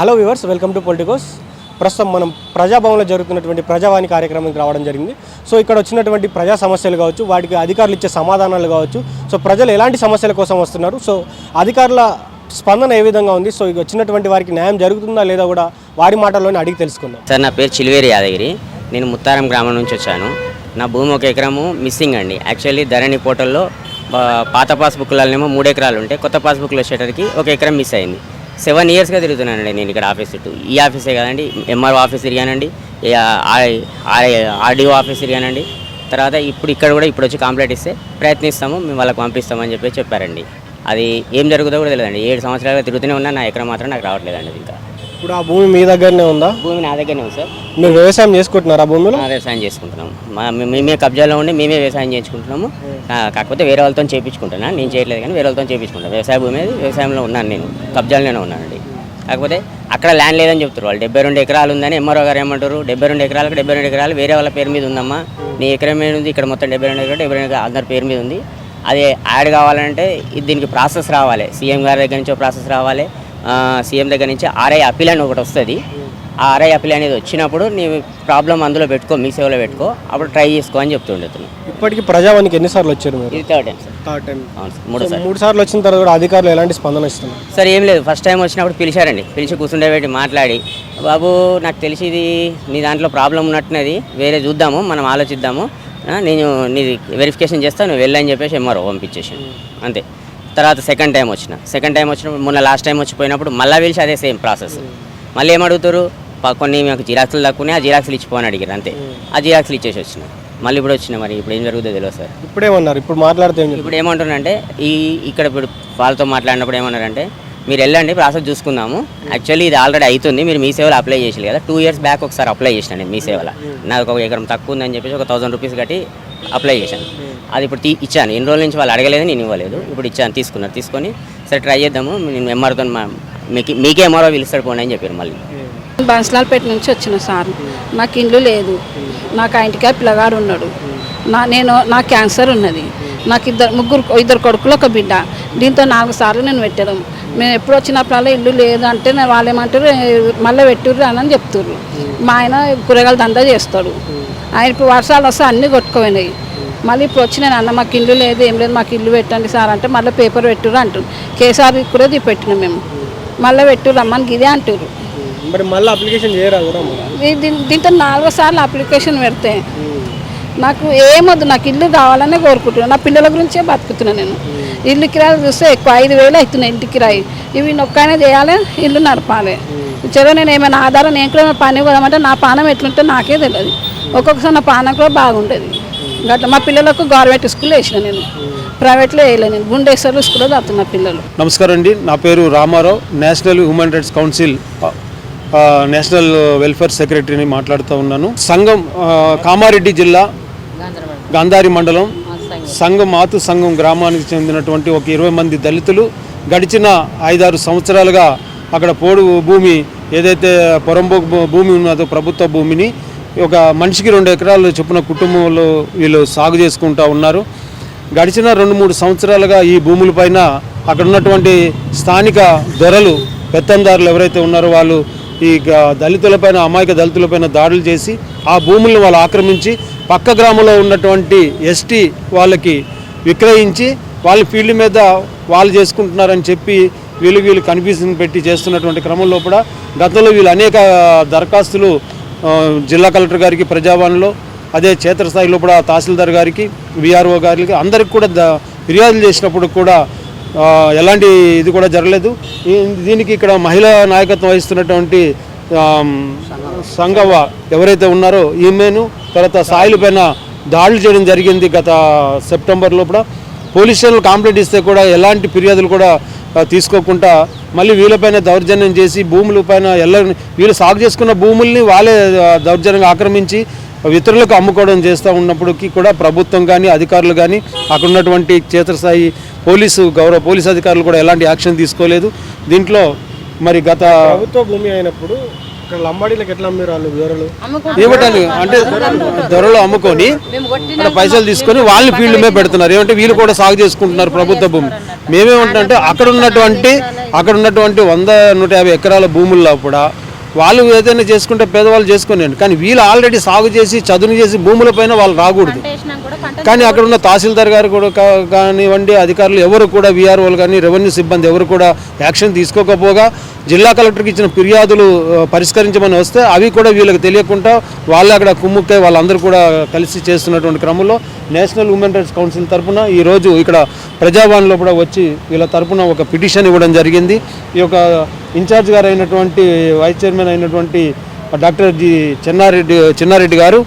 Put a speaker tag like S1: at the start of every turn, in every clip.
S1: Hello viewers welcome to Politicos. ప్రస్తుతం మనం ప్రజాభవన్లో జరుగుతున్నటువంటి ప్రజావాణి కార్యక్రమానికి రావడం జరిగింది. సో ఇక్కడ వచ్చినటువంటి ప్రజా సమస్యలు కావచ్చు వాటికి అధికారులు ఇచ్చే సమాధానాలు కావచ్చు సో ప్రజలు ఎలాంటి సమస్యల కోసం వస్తున్నారు? సో అధికారుల స్పందన ఏ విధంగా ఉంది? సో ఇక వచ్చినటువంటి వారికి న్యాయం జరుగుతుందా లేదా కూడా వారి మాటల్లోనే అడిగి తెలుసుకుందాం.
S2: సార్ నా పేరు చిలివేరి యాదగిరి. నేను ముత్తారం గ్రామం నుంచి వచ్చాను. నా భూమి ఒక ఎకరము మిస్సింగ్ అండి. యాక్చువల్లీ ధరణి పోర్టల్లో పాత పాస్బుక్లనేమో మూడు ఎకరాలు ఉంటే కొత్త పాస్బుక్లు వచ్చేటరికి ఒక ఎకరం మిస్ అయింది. సెవెన్ ఇయర్స్గా తిరుగుతున్నానండి నేను ఇక్కడ ఆఫీస్ చుట్టూ. ఈ ఆఫీసే కదండి ఎంఆర్ఓ ఆఫీస్ తిరిగానండి ఆర్డీఓ ఆఫీస్ తిరిగానండి. తర్వాత ఇప్పుడు ఇక్కడ కూడా ఇప్పుడు వచ్చి కంప్లైంట్ ఇస్తే ప్రయత్నిస్తాము మేము వాళ్ళకి పంపిస్తామని చెప్పి చెప్పారండి. అది ఏం జరుగుతుందో కూడా తెలియదండి. ఏడు సంవత్సరాలుగా తిరుగుతూనే ఉన్నా నా ఎక్కడ మాత్రం నాకు రావట్లేదండి ఇంకా.
S1: ఇప్పుడు ఆ భూమి మీ దగ్గరనే ఉందా?
S2: భూమి నా దగ్గరనే ఉంది సార్.
S1: మీరు వ్యవసాయం చేసుకుంటున్నారు ఆ భూమిలో?
S2: ఆ, వ్యవసాయం చేసుకుంటున్నాము. మా మే- మేమే కబ్జాలో ఉండి మేమే వ్యవసాయం చేసుకుంటున్నాము. ఆ, కాకపోతే వేరే వాళ్ళతో చేయించుకుంటున్నా నేను చేయట్లేదు కానీ వేరే వాళ్ళతో చేయించుకుంటాను వ్యవసాయ భూమి మీద వ్యవసాయంలో ఉన్నాను నేను. కబ్జాలోనే ఉన్నానండి. కాకపోతే అక్కడ ల్యాండ్ లేదని చెప్తారు వాళ్ళు. డెబ్బై రెండు ఎకరాలు ఉందని ఎంఆర్ఓ గారు ఏమంటారు? డెబ్బై రెండు ఎకరాలకు డెబ్బై రెండు ఎకరాలు వేరే వాళ్ళ పేరు మీద ఉందమ్మా. నీ ఎకరం మీద ఉంది ఇక్కడ మొత్తం డెబ్బై రెండు ఎకరాలు డెబ్బై రెండు ఎకరాలు అందరి పేరు మీద ఉంది. అది యాడ్ కావాలంటే ఇది దీనికి ప్రాసెస్ రావాలి. సీఎం గారి దగ్గర నుంచి ప్రాసెస్ రావాలి. సీఎం దగ్గర నుంచి ఆర్ఐ అప్పీల్ అని ఒకటి వస్తుంది. ఆ ఆర్ఐ అప్పీల్ అనేది వచ్చినప్పుడు నీ ప్రాబ్లం అందులో పెట్టుకో మీ సేవలో పెట్టుకో అప్పుడు ట్రై చేసుకో అని చెప్తుండే అతను.
S1: ఇప్పటికి ప్రజావానికి ఎన్నిసార్లు వచ్చారు మీరు?
S2: ఇది third time sir
S1: third time
S2: అవును సార్ మూడో సార్
S1: మూడు సార్లు వచ్చిన తర్వాత కూడా అధికారులు ఎలాంటి స్పందన ఇస్తున్నారు?
S2: సార్ ఏం లేదు. ఫస్ట్ టైం వచ్చినప్పుడు పిలిచారండి. పిలిచి కూర్చుండేబెట్టి మాట్లాడి బాబు నాకు తెలిసి ఇది నీ దాంట్లో ప్రాబ్లం ఉన్నట్టున్నది. వేరే చూద్దాము మనం ఆలోచిద్దాము. నేను నీది వెరిఫికేషన్ చేస్తాను నువ్వు వెళ్ళని చెప్పేసి ఎంఆర్ఓ పంపించేసి అంతే. తర్వాత సెకండ్ టైం వచ్చిన. సెకండ్ టైం వచ్చినప్పుడు మొన్న లాస్ట్ టైం వచ్చిపోయినప్పుడు మళ్ళీ పిలిచి అదే సేమ్ ప్రాసెస్ మళ్ళీ ఏమడుగుతారు? కొన్ని మాకు జిరాక్స్లు తక్కువనే ఆ జిరాక్స్లు ఇచ్చిపోని అడిగారు అంతే. ఆ జిరాక్స్లు ఇచ్చేసి వచ్చిన. మళ్ళీ ఇప్పుడు వచ్చిన మరి ఇప్పుడు ఏం జరుగుతుందో తెలియదు సార్.
S1: ఇప్పుడేమన్నారు ఇప్పుడు మాట్లాడితే?
S2: ఇప్పుడు ఏమంటున్నారంటే ఈ ఇక్కడ ఇప్పుడు వాళ్ళతో మాట్లాడినప్పుడు ఏమన్నారంటే మీరు వెళ్ళండి ప్రాసెస్ చూసుకుందాము. యాక్చువల్లీ ఇది ఆల్రెడీ అవుతుంది మీరు మీ సేవలో అప్లై చేసి కదా. టూ ఇయర్స్ బ్యాక్ ఒకసారి అప్లై చేసిన నేను మీ సేవలో. నాకు ఒక ఎకరం తక్కువ ఉందని చెప్పేసి ఒక థౌసండ్ రూపీస్ కట్టి అప్లై చేశాను. అది ఇప్పుడు తీ ఇచ్చాను. ఎన్ని రోజుల నుంచి వాళ్ళు అడగలేదు నేను ఇవ్వలేదు. ఇప్పుడు ఇచ్చాను తీసుకున్నారు. తీసుకొని సరే ట్రై చేద్దాము. నేను ఎంఆర్తో మీకు మీకే ఎంఆర్ఓ పిలుస్తాడు పోండి అని చెప్పారు మళ్ళీ.
S3: బన్సలాల్పేట నుంచి వచ్చిన సార్. నాకు ఇల్లు లేదు. నాకు ఆ ఇంటికే పిల్లగాడు ఉన్నాడు. నా నేను నా క్యాన్సర్ ఉన్నది. నాకు ఇద్దరు ముగ్గురు ఇద్దరు కొడుకులు ఒక బిడ్డ. దీంతో నాలుగు సార్లు నేను పెట్టడం మేము ఎప్పుడు వచ్చినప్పుడల్లా ఇల్లు లేదు అంటే నేను వాళ్ళు ఏమంటారు మళ్ళీ పెట్టుర్రు అని చెప్తుర్రు. మా ఆయన కూరగాయల దందా చేస్తాడు. ఆయన ఇప్పుడు వర్షాలు వస్తే అన్నీ కొట్టుకుపోయినాయి. మళ్ళీ ఇప్పుడు వచ్చి నేను అన్న మాకు ఇల్లు లేదు ఏం లేదు మాకు ఇల్లు పెట్టండి సార్ అంటే మళ్ళీ పేపర్ పెట్టుర్రు అంటారు కేసీఆర్ కూడా ఇది పెట్టినాం మేము. మళ్ళీ పెట్టుర్రు అమ్మని ఇదే అంటారు
S1: మరి మళ్ళీ అప్లికేషన్ చేయరా కూడా
S3: దీంతో నాలుగో సార్లు అప్లికేషన్ పెడితే నాకు ఏమొద్దు నాకు ఇల్లు కావాలనే కోరుకుంటున్నాను నా పిల్లల గురించే బతుకుతున్నాను నేను. ఇల్లు కిరాయి చూస్తే ఎక్కువ ఐదు వేలు అవుతున్నాయి ఇంటి కిరాయి. ఇవి నొక్కనే చేయాలి ఇల్లు నడపాలి. చలో నేను ఏమైనా ఆధారం నేను కూడా ఏమైనా పని పోదామంటే నా పానం ఎట్లుంటే నాకే తెలియదు. ఒక్కొక్కసారి నా పానం కూడా బాగుండేది. గట్ల మా పిల్లలకు గవర్నమెంట్ స్కూల్లో వేసిన నేను. ప్రైవేట్లో వేయలేదు నేను. గుండేశ్వర్లు స్కూల్లో చదువుతున్న పిల్లలు.
S4: నమస్కారం అండి. నా పేరు Ramarao. National human rights council national welfare సెక్రటరీని మాట్లాడుతూ ఉన్నాను. సంఘం కామారెడ్డి జిల్లా గాంధారి మండలం సంఘం మాతు సంఘం గ్రామానికి చెందినటువంటి ఒక ఇరవై మంది దళితులు గడిచిన ఐదారు సంవత్సరాలుగా అక్కడ పోడు భూమి ఏదైతే పొరంబోకు భూ- భూమి ఉన్నదో ప్రభుత్వ భూమిని ఒక మనిషికి రెండు ఎకరాలు చొప్పున కుటుంబంలో వీళ్ళు సాగు చేసుకుంటూ ఉన్నారు. గడిచిన రెండు మూడు సంవత్సరాలుగా ఈ భూములపైన అక్కడ ఉన్నటువంటి స్థానిక దొరలు పెత్తందారులు ఎవరైతే ఉన్నారో వాళ్ళు ఈ దళితులపైన అమాయక దళితులపైన దాడులు చేసి ఆ భూములను వాళ్ళు ఆక్రమించి పక్క గ్రామంలో ఉన్నటువంటి ఎస్టీ వాళ్ళకి విక్రయించి వాళ్ళ ఫీల్డ్ మీద వాళ్ళు చేసుకుంటున్నారని చెప్పి వీళ్ళు వీళ్ళు కన్ఫ్యూజన్ పెట్టి చేస్తున్నటువంటి క్రమంలో కూడా గతంలో వీళ్ళు అనేక దరఖాస్తులు జిల్లా కలెక్టర్ గారికి ప్రజావాణిలో అదే క్షేత్రస్థాయిలో కూడా తహసీల్దార్ గారికి విఆర్ఓ గారికి అందరికి కూడా ఫిర్యాదులు చేసినప్పుడు కూడా ఎలాంటి ఇది కూడా జరగలేదు. దీనికి ఇక్కడ మహిళా నాయకత్వం వహిస్తున్నటువంటి సంగవ్వ ఎవరైతే ఉన్నారో ఈమెను తర్వాత సాయిల్ పైన దాడులు చేయడం జరిగింది గత సెప్టెంబర్ లోపల. పోలీస్ స్టేషన్లు కంప్లైంట్ ఇస్తే కూడా ఎలాంటి ఫిర్యాదులు కూడా తీసుకోకుండా మళ్ళీ వీళ్ళపైన దౌర్జన్యం చేసి భూముల పైన ఎల్ల వీళ్ళు సాగు చేసుకున్న భూముల్ని వాళ్ళే దౌర్జన్యంగా ఆక్రమించి ఇతరులకు అమ్ముకోవడం చేస్తూ ఉన్నప్పటికీ కూడా ప్రభుత్వం కానీ అధికారులు కానీ అక్కడ ఉన్నటువంటి క్షేత్రస్థాయి పోలీసు గౌరవ పోలీసు అధికారులు కూడా ఎలాంటి యాక్షన్ తీసుకోలేదు. దీంట్లో మరి గత
S1: ప్రభుత్వ భూమి అయినప్పుడు ఇక్కడ లంబాడీలకు ఎట్లా అమ్మారు వాళ్ళు
S4: అంటే ధరలో అమ్ముకొని పైసలు తీసుకొని వాళ్ళని ఫీల్డ్ మీద పెడుతున్నారు. ఏమంటే వీళ్ళు కూడా సాగు చేసుకుంటున్నారు ప్రభుత్వ భూమి. మేమేమంటామంటే అక్కడ ఉన్నటువంటి అక్కడ ఉన్నటువంటి వంద నూట యాభై ఎకరాల భూముల్లో కూడా వాళ్ళు ఏదైనా చేసుకుంటే పేదవాళ్ళు చేసుకోనండి కానీ వీళ్ళు ఆల్రెడీ సాగు చేసి చదును చేసి భూములపైన వాళ్ళు రాకూడదు. కానీ అక్కడ ఉన్న తహసీల్దార్ గారు కూడా కానివ్వండి అధికారులు ఎవరు కూడా వీఆర్ఓలు కానీ రెవెన్యూ సిబ్బంది ఎవరు కూడా యాక్షన్ తీసుకోకపోగా జిల్లా కలెక్టర్కి ఇచ్చిన ఫిర్యాదులు పరిష్కరించమని వస్తే అవి కూడా వీళ్ళకి తెలియకుండా వాళ్ళు అక్కడ కుమ్ముక్కే వాళ్ళందరూ కూడా కలిసి చేస్తున్నటువంటి క్రమంలో నేషనల్ ఉమెన్ రైట్స్ కౌన్సిల్ తరఫున ఈరోజు ఇక్కడ ప్రజావాణిలో కూడా వచ్చి వీళ్ళ తరఫున ఒక పిటిషన్ ఇవ్వడం జరిగింది. ఈ యొక్క ఇన్ఛార్జ్ గారు అయినటువంటి వైస్ చైర్మన్ అయినటువంటి డాక్టర్ జి చిన్నారెడ్డి చిన్నారెడ్డి గారు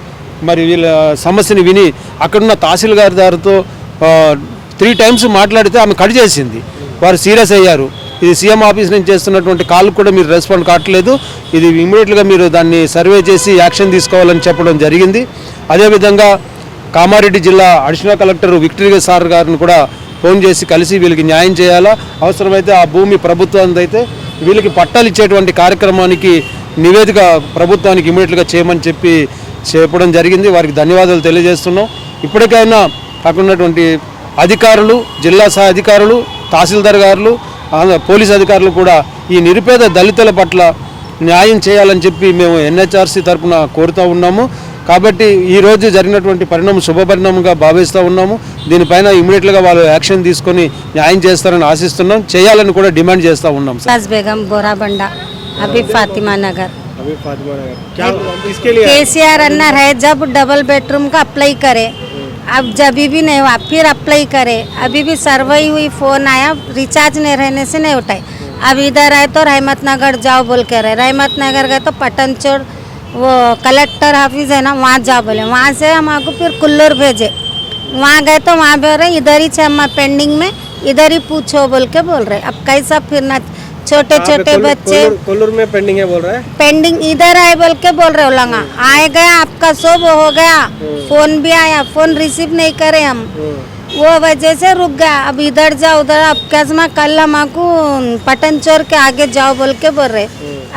S4: మరి వీళ్ళ సమస్యని విని అక్కడున్న తహసీల్దార్ గారితో త్రీ టైమ్స్ మాట్లాడితే ఆమె కట్ చేసింది. వారు సీరియస్ అయ్యారు. ఇది సీఎం ఆఫీస్ నుంచి చేస్తున్నటువంటి కాల్ కూడా మీరు రెస్పాండ్ కావట్లేదు. ఇది ఇమీడియట్గా మీరు దాన్ని సర్వే చేసి యాక్షన్ తీసుకోవాలని చెప్పడం జరిగింది. అదేవిధంగా కామారెడ్డి జిల్లా అడిషనల్ కలెక్టర్ విక్టరీ సార్ గారిని కూడా ఫోన్ చేసి కలిసి వీళ్ళకి న్యాయం చేయాలా? అవసరమైతే ఆ భూమి ప్రభుత్వం అయితే వీళ్ళకి పట్టాలు ఇచ్చేటువంటి కార్యక్రమానికి నివేదిక ప్రభుత్వానికి ఇమీడియట్గా చేయమని చెప్పి చెప్పడం జరిగింది. వారికి ధన్యవాదాలు తెలియజేస్తున్నాం. ఇప్పటికైనా అక్కడ ఉన్నటువంటి అధికారులు జిల్లా సహా అధికారులు తహసీల్దార్ గారులు పోలీస్ అధికారులు కూడా ఈ నిరుపేద దళితుల పట్ల న్యాయం చేయాలని చెప్పి మేము ఎన్హెచ్ఆర్సీ తరఫున కోరుతూ ఉన్నాము కాబట్టి ఈ రోజు జరిగినటువంటి పరిణామం శుభ పరిణామంగా భావిస్తూ ఉన్నాము దీనిపైన ఇమీడియట్గా వాళ్ళు యాక్షన్ తీసుకొని న్యాయం చేస్తారని ఆశిస్తున్నాం చేయాలని కూడా డిమాండ్ చేస్తూ ఉన్నాం సార్
S5: सास बेगम बोरा बंडा अभी फातिमा नगर
S1: अभी फातिमा नगर क्या इसके लिए
S5: केसीआर अन्ना है जब डबल बेडरूम का अप्लाई करे अब जब भी नहीं हुआ, फिर अप्लाई करे। अभी भी सर्वे हुई फ़ोन आया रिचार्ज नहीं रहने से नहीं उठाए। अब इधर आए तो रहमत नगर जाओ बोल के रहे। रहमत नगर गए तो पटन वो कलेक्टर ऑफ़िस है ना, वहाँ जाओ बोले। वहाँ से हम आपको फिर कुल्लूर भेजे। वहाँ गए तो वहाँ बोल रहे, इधर ही छह पेंडिंग में, इधर ही पूछो बोल के बोल रहे। अब कैसा फिरना छोटे छोटे बच्चे।
S1: कोल्लूर में पेंडिंग है बोल रहा है।
S5: पेंडिंग इधर आए बोल के बोल रहे हो लंगा। आए गया आपका सब हो गया। फ़ोन भी आया फ़ोन रिसीव नहीं करे हम। वो वजह से रुक गया। अब इधर जाओ उधर। अब कसमा कल हमको पटन चोर के आगे जाओ बोल के बोल रहे।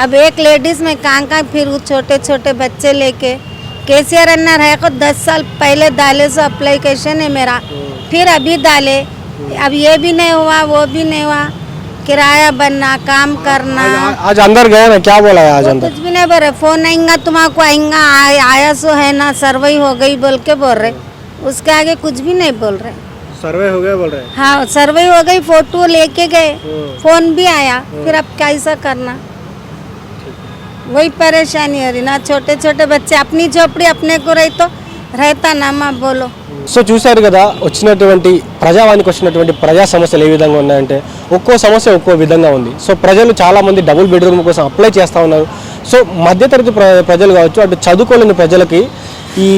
S5: अब एक लेडीज़ में कहाँ कहाँ फिर छोटे छोटे बच्चे लेके? के केसीआर अन्ना रहे को दस साल पहले डाले सो अप्लीकेशन है मेरा। फिर अभी डाले। अब ये भी नहीं हुआ वो भी नहीं हुआ। किराया बनना काम करना।
S1: आज अंदर गया ना क्या बोला है आज अंदर?
S5: कुछ भी नहीं बोल रहे फ़ोन आएगा तुम्हारा आएगा आय- आया सो है ना सर्वे हो गई बोल के बोल रहे। उसके आगे कुछ भी नहीं बोल रहे।
S1: सर्वे हो गया बोल रहे? हाँ
S5: सर्वे हो गई फ़ोटो लेके गए फ़ोन भी आया फिर अब कैसा करना? वही परेशानी हो रही ना छोटे छोटे बच्चे अपनी झोपड़ी अपने को रही तो रहता ना माँ बोलो।
S1: సో చూశారు కదా వచ్చినటువంటి ప్రజావానికి వచ్చినటువంటి ప్రజా సమస్యలు ఏ విధంగా ఉన్నాయంటే ఒక్కో సమస్య ఒక్కో విధంగా ఉంది. సో ప్రజలు చాలామంది డబుల్ బెడ్రూమ్ కోసం అప్లై చేస్తూ ఉన్నారు. సో మధ్యతరగతి ప్రజలు కావచ్చు అటు చదువుకోలేని ప్రజలకి ఈ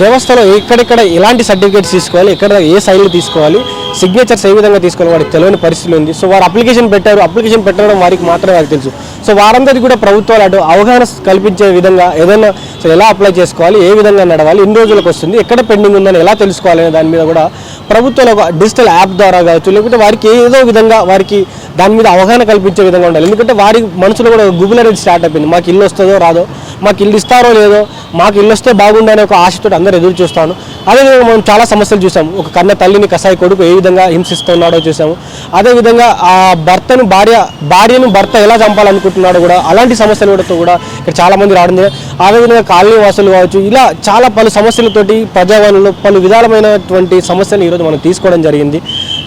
S1: వ్యవస్థలో ఎక్కడెక్కడ ఎలాంటి సర్టిఫికేట్స్ తీసుకోవాలి ఎక్కడ ఏ సైన్లు తీసుకోవాలి సిగ్నేచర్స్ ఏ విధంగా తీసుకోవాలి వాడికి తెలియని పరిస్థితులు ఉంది. సో వారు అప్లికేషన్ పెట్టారు. అప్లికేషన్ పెట్టడం వారికి మాత్రమే వారికి తెలుసు. సో వారందరికీ కూడా ప్రభుత్వాలు అటు అవగాహన కల్పించే విధంగా ఏదైనా సో ఎలా అప్లై చేసుకోవాలి ఏ విధంగా నడవాలి ఎన్ని రోజులకు వస్తుంది ఎక్కడ పెండింగ్ ఉందని ఎలా తెలుసుకోవాలి దాని మీద కూడా ప్రభుత్వాలు ఒక డిజిటల్ యాప్ ద్వారా కావచ్చు లేకపోతే వారికి ఏదో విధంగా వారికి దాని మీద అవగాహన కల్పించే విధంగా ఉండాలి. ఎందుకంటే వారి మనసులో కూడా గుబుల్ అనేది స్టార్ట్ అయిపోయింది. మాకు ఇల్లు వస్తుందో రాదో మాకు ఇల్లు ఇస్తారో లేదో మాకు ఇల్లు వస్తే బాగుండే అనే ఒక ఆశతో అందరూ ఎదురు చూస్తాను. అదేవిధంగా మనం చాలా సమస్యలు చూసాము. ఒక కన్న తల్లిని కసాయి కొడుకు ఏ విధంగా హింసిస్తున్నాడో చూసాము. అదేవిధంగా ఆ భర్తను భార్య భార్యను భర్త ఎలా చంపాలనుకుంటున్నాడో కూడా అలాంటి సమస్యలు కూడా కూడా ఇక్కడ చాలామంది రావడం జరిగింది. అదేవిధంగా కాలనీ వాసులు కావచ్చు ఇలా చాలా పలు సమస్యలతోటి ప్రజావాణిలో పలు విధాలమైనటువంటి సమస్యలు ఈరోజు మనం తీసుకోవడం జరిగింది.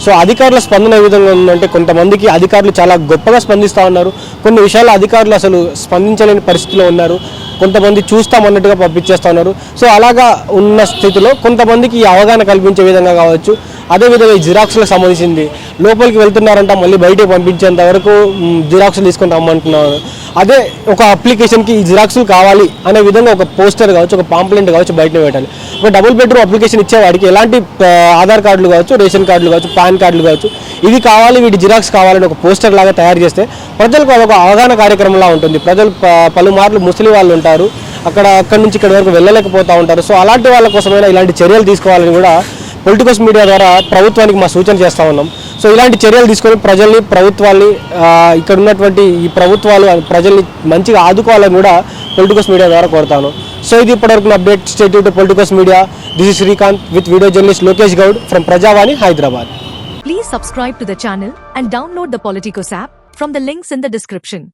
S1: సో అధికారుల స్పందన ఏ విధంగా ఉందంటే కొంతమందికి అధికారులు చాలా గొప్పగా స్పందిస్తూ ఉన్నారు. కొన్ని విషయాల్లో అధికారులు అసలు స్పందించలేని పరిస్థితిలో ఉన్నారు. కొంతమంది చూస్తామన్నట్టుగా పంపించేస్తూ ఉన్నారు. సో అలాగా ఉన్న స్థితిలో కొంతమందికి ఈ అవగాహన కల్పించే విధంగా కావచ్చు. అదేవిధంగా ఈ జిరాక్స్లకు సంబంధించింది. లోపలికి వెళ్తున్నారంట మళ్ళీ బయటకు పంపించేంత వరకు జిరాక్స్లు తీసుకొని రమ్మంటున్నారు. అదే ఒక అప్లికేషన్కి ఈ జిరాక్స్లు కావాలి అనే విధంగా ఒక పోస్టర్ కావచ్చు ఒక పాంప్లెంట్ కావచ్చు బయట పెట్టాలి. ఒక డబుల్ బెడ్రూమ్ అప్లికేషన్ ఇచ్చేవాడికి ఎలాంటి ఆధార్ కార్డులు కావచ్చు రేషన్ కార్డులు కావచ్చు పాన్ కార్డులు కావచ్చు ఇవి కావాలి వీటి జిరాక్స్ కావాలని ఒక పోస్టర్ లాగా తయారు చేస్తే ప్రజలకు అదొక అవగాహన కార్యక్రమంలా ఉంటుంది. ప్రజలు పలుమార్లు ముసలి వాళ్ళు ఉంటారు అక్కడ అక్కడి నుంచి ఇక్కడ వరకు వెళ్ళలేకపోతూ ఉంటారు. సో అలాంటి వాళ్ళ కోసమైనా ఇలాంటి చర్యలు తీసుకోవాలని కూడా పొలిటికల్స్ మీడియా ద్వారా ప్రభుత్వానికి మా సూచన చేస్తూ ఉన్నాం. సో ఇలాంటి చర్యలు తీసుకొని ప్రజల్ని ప్రభుత్వాల్ని ఇక్కడ ఉన్నటువంటి ఈ ప్రభుత్వాలు ప్రజల్ని మంచిగా ఆదుకోవాలని కూడా పొలిటికల్స్ మీడియా ద్వారా కోరుతాను. సో ఇది ఇప్పటివరకు update state politicals media this is Srikanth with video journalist Lokesh Goud from Prajavani Hyderabad
S6: please subscribe to the channel and download the Politicos app from the links in the description